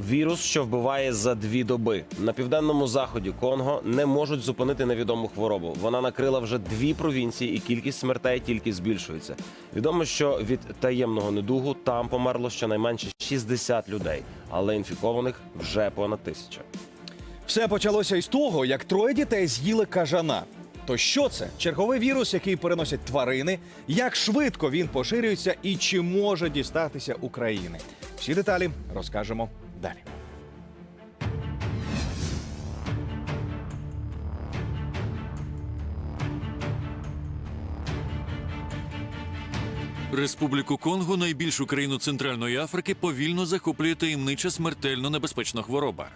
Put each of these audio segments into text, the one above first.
Вірус, що вбиває за дві доби на південному заході Конго, не можуть зупинити невідому хворобу. Вона накрила вже дві провінції, і кількість смертей тільки збільшується. Відомо, що від таємного недугу там померло щонайменше 60 людей, але інфікованих вже понад тисяча. Все почалося із того, як троє дітей з'їли кажана. То що це? Черговий вірус, який переносять тварини, як швидко він поширюється і чи може дістатися України? Всі деталі розкажемо далі. Республіку Конго, найбільшу країну Центральної Африки, повільно захоплює таємнича смертельно небезпечна хвороба.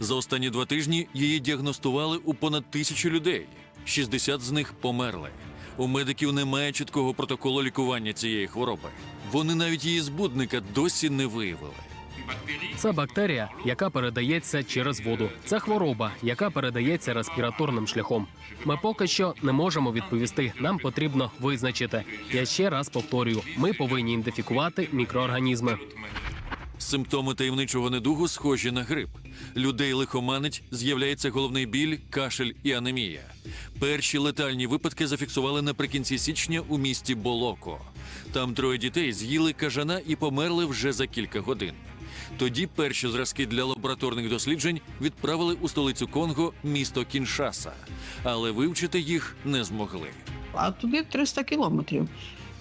За останні два тижні її діагностували у понад тисячу людей. 60 з них померли. У медиків немає чіткого протоколу лікування цієї хвороби. Вони навіть її збудника досі не виявили. Це бактерія, яка передається через воду. Це хвороба, яка передається респіраторним шляхом. Ми поки що не можемо відповісти. Нам потрібно визначити. Я ще раз повторюю: ми повинні ідентифікувати мікроорганізми. Симптоми таємничого недугу схожі на грип. Людей лихоманить, з'являється головний біль, кашель і анемія. Перші летальні випадки зафіксували наприкінці січня у місті Болоко. Там троє дітей з'їли кажана і померли вже за кілька годин. Тоді перші зразки для лабораторних досліджень відправили у столицю Конго, місто Кіншаса, але вивчити їх не змогли. а туди 300 кілометрів.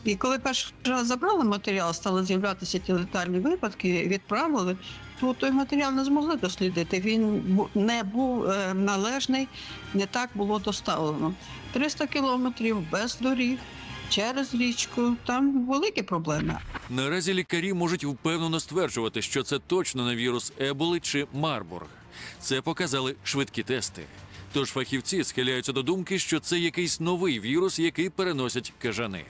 І коли перший раз забрали матеріал, стали з'являтися ті летальні випадки, відправили, то той матеріал не змогли дослідити. Він не був е, належний, не так було доставлено. 300 кілометрів без доріг, через річку, там великі проблеми. Наразі лікарі можуть впевнено стверджувати, що це точно не вірус Еболи чи Марбург. Це показали швидкі тести. Тож фахівці схиляються до думки, що це якийсь новий вірус, який переносять кажани.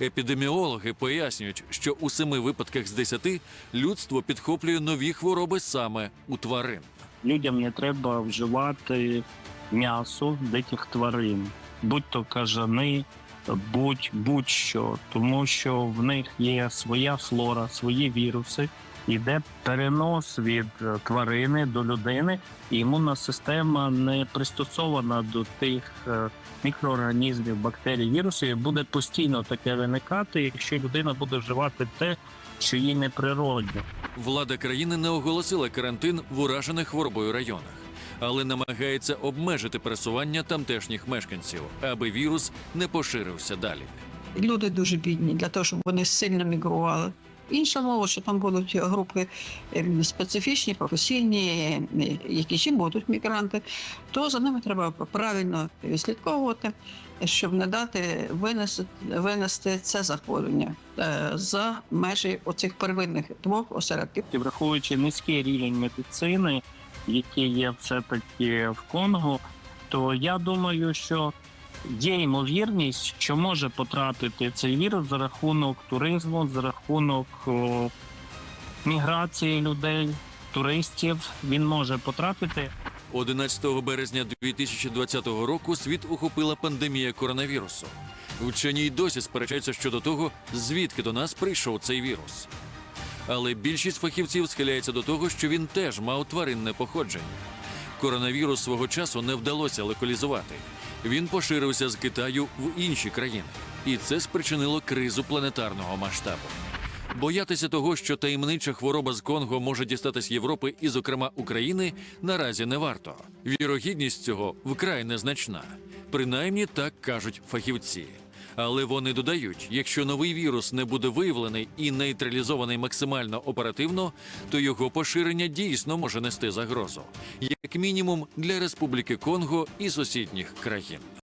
Епідеміологи пояснюють, що у семи випадках з десяти людство підхоплює нові хвороби саме у тварин. людям не треба вживати м'ясо диких тварин, будь-то кажани, будь будь-що, тому що в них є своя флора, свої віруси. Іде перенос від е, тварини до людини, і імунна система не пристосована до тих е, мікроорганізмів, бактерій, вірусів. І буде постійно таке виникати, якщо людина буде вживати те, що їй неприродне. Влада країни не оголосила карантин в уражених хворобою районах, але намагається обмежити пересування тамтешніх мешканців, аби вірус не поширився далі. Люди дуже бідні для того, щоб вони сильно мігрували. Інша мова, що там будуть групи ем, специфічні, професійні, е, які ще будуть мігранти, то за ними треба правильно відслідковувати, щоб не дати винести, винести це захворювання е, за межі оцих первинних двох осередків. Враховуючи низький рівень медицини, який є все-таки в Конго, то я думаю, що є ймовірність, що може потрапити цей вірус за рахунок туризму, за рахунок о, міграції людей, туристів. Він може потрапити. 11 березня 2020 року світ охопила пандемія коронавірусу. Вчені й досі сперечаються щодо того, звідки до нас прийшов цей вірус. Але більшість фахівців схиляється до того, що він теж мав тваринне походження. Коронавірус свого часу не вдалося локалізувати. Він поширився з Китаю в інші країни, і це спричинило кризу планетарного масштабу. Боятися того, що таємнича хвороба з Конго може дістатись Європи і, зокрема, України, наразі не варто. Вірогідність цього вкрай незначна. Принаймні так кажуть фахівці. Але вони додають, якщо новий вірус не буде виявлений і нейтралізований максимально оперативно, то його поширення дійсно може нести загрозу, як мінімум для Республіки Конго і сусідніх країн.